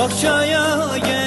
Bakçaya gel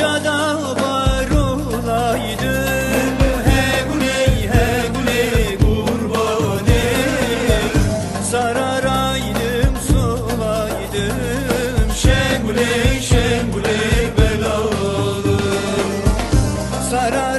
Şuşa'da var olaydım He guley he guley kurban ey Sararaydım solaydım. Şenguley şenguley belalı. Sarar